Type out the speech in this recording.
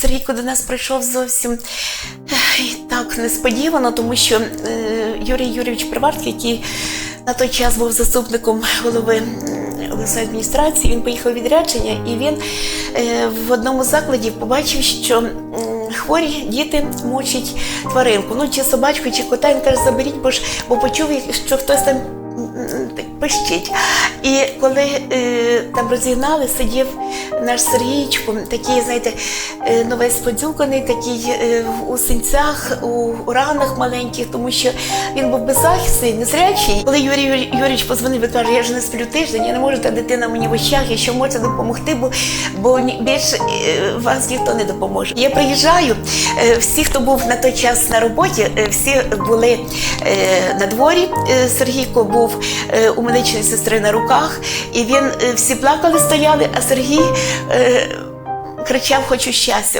Сергійко до нас прийшов зовсім і так несподівано, тому що е, Юрій Юрійович Приварський, який на той час був заступником голови обласної адміністрації, він поїхав відрядження, і він е, в одному закладі побачив, що хворі діти мучать тваринку, ну чи собачку, чи кота. Він каже, заберіть, бо ж бо почув, що хтось там пищить. І коли е, там розігнали, сидів наш Сергійчко, такий, знаєте, е, ну, весь такий е, у синцях, у, у ранах маленьких, тому що він був беззахисний, незрячий. Коли Юрій Юрій Юрійович позвонив і каже, я ж не сплю тиждень, я не можу, та дитина мені в очах, якщо можете допомогти, бо, бо більше е, вас ніхто не допоможе. Я приїжджаю, е, всі, хто був на той час на роботі, е, всі були е, на дворі. Е, Сергійко був е, у медичної сестри на руках, і він е, всі плакали, стояли, а Сергій е, кричав Хочу щастя.